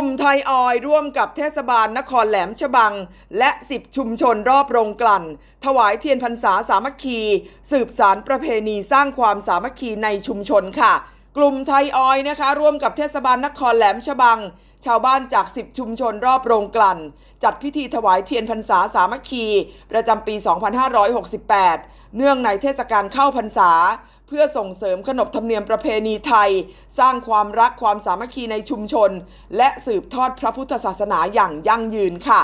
กลุ่มไทยออยร่วมกับเทศบาลนครแหลมฉบัง และ 10 ชุมชนรอบโรงกลั่น ถวายเทียนพรรษาสามัคคี สืบสารประเพณีสร้างความสามัคคีในชุมชนค่ะ กลุ่มไทยออยนะคะ ร่วมกับเทศบาลนครแหลมฉบัง ชาวบ้านจาก 10 ชุมชนรอบโรงกลั่น จัดพิธีถวายเทียนพรรษาสามัคคี ประจำปี 2568 เนื่องในเทศกาลเข้าพรรษา เพื่อส่งเสริมขนบธรรมเนียมประเพณีไทย สร้างความรักความสามัคคีในชุมชน และสืบทอดพระพุทธศาสนาอย่างยั่งยืนค่ะ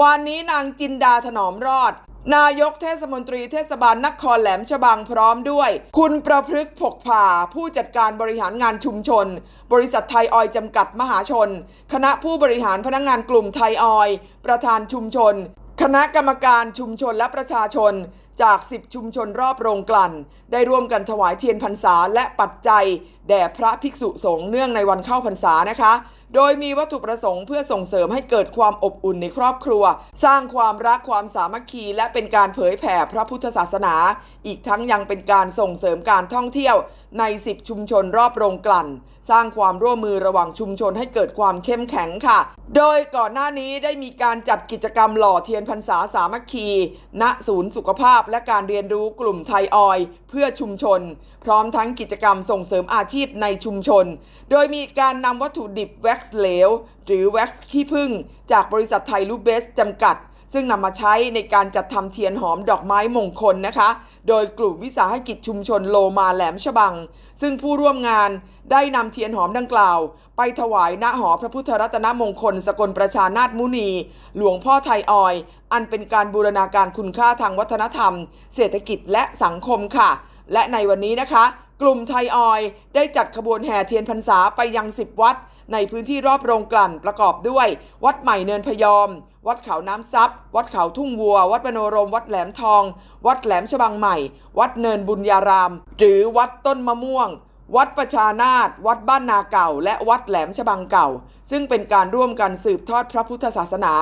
วันนี้นางจินดาถนอมรอด นายกเทศมนตรีเทศบาลนครแหลมฉบังพร้อมด้วย คุณประพฤกษ์ผกผ่าผู้จัดการบริหารงานชุมชน บริษัทไทยออยจำกัดมหาชน คณะผู้บริหารพนักงานกลุ่มไทยออย ประธานชุมชน ณะกรรมการชุมชนและประชาชนจาก 10 ชุมชนรอบโรงกลั่น ได้ร่วมกันถวายเทียนพรรษาและปัจจัย แด่พระภิกษุสงฆ์เนื่องในวันเข้าพรรษานะคะ โดยมีวัตถุประสงค์เพื่อส่งเสริมให้เกิดความอบอุ่นในครอบครัว สร้างความรักความสามัคคี และเป็นการเผยแผ่พระพุทธศาสนา อีกทั้งยังเป็นการส่งเสริมการท่องเที่ยวใน 10 ชุมชนรอบโรงกลั่นสร้างความร่วมมือระหว่างชุมชนให้เกิดความเข้มแข็งค่ะ โดยก่อนหน้านี้ได้มีการจัดกิจกรรมหล่อเทียนพรรษาสามัคคี ณ ศูนย์สุขภาพและการเรียนรู้กลุ่มไทยออย เพื่อชุมชน พร้อมทั้งกิจกรรมส่งเสริมอาชีพในชุมชน โดยมีการนำวัตถุดิบแว็กซ์เหลว หรือแว็กซ์ขี้ผึ้งจากบริษัทไทยลูเบสจำกัด ซึ่งนำมาใช้ในการจัดทำเทียนหอมดอกไม้มงคลนะคะ โดยกลุ่มวิสาหกิจชุมชนโลมาแหลมฉบัง ซึ่งผู้ร่วมงานได้นำเทียนหอมดังกล่าว ไปถวายณหอพระพุทธรัตนมงคล สกลประชานาถมุนี หลวงพ่อไทยออย อันเป็นการบูรณาการคุณค่าทางวัฒนธรรม เศรษฐกิจและสังคมค่ะ และในวันนี้นะคะ กลุ่มไทยออยได้จัดขบวนแห่เทียนพรรษาไปยัง 10 วัด ในพื้นที่รอบโรงกลั่นประกอบด้วย วัดใหม่เนินพยอม วัดเขาน้ำซับวัดเขาทุ่งวัว วัดมโนรม วัดแหลมทอง วัดแหลมฉบังใหม่ วัดเนินบุญญาราม หรือวัดต้นมะม่วง วัดประชานาตวัดบ้านนาเก่า และวัดแหลมฉบังเก่า ซึ่งเป็นการร่วมกันสืบทอดพระพุทธศาสนา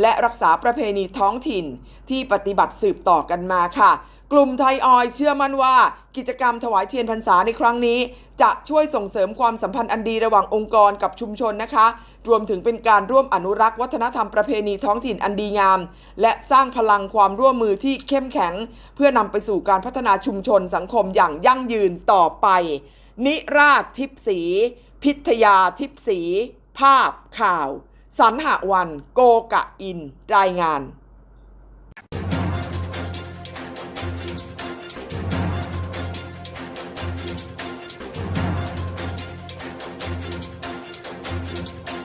และรักษาประเพณีท้องถิ่นที่ปฏิบัติสืบต่อกันมาค่ะ กลุ่มไทยออยเชื่อมั่นว่า กิจกรรมถวายเทียนพรรษาในครั้งนี้ จะช่วยส่งเสริมความสัมพันธ์อันดีระหว่างองค์กรกับชุมชนนะคะ รวมถึงเป็นการร่วมอนุรักษ์วัฒนธรรมประเพณีท้องถิ่นอันดีงาม และสร้างพลังความร่วมมือที่เข้มแข็ง เพื่อนำไปสู่การพัฒนาชุมชนสังคมอย่างยั่งยืนต่อไป นิราชทิพสี พิทยาทิพสี ภาพข่าวสันหวัน โกกะอิน รายงาน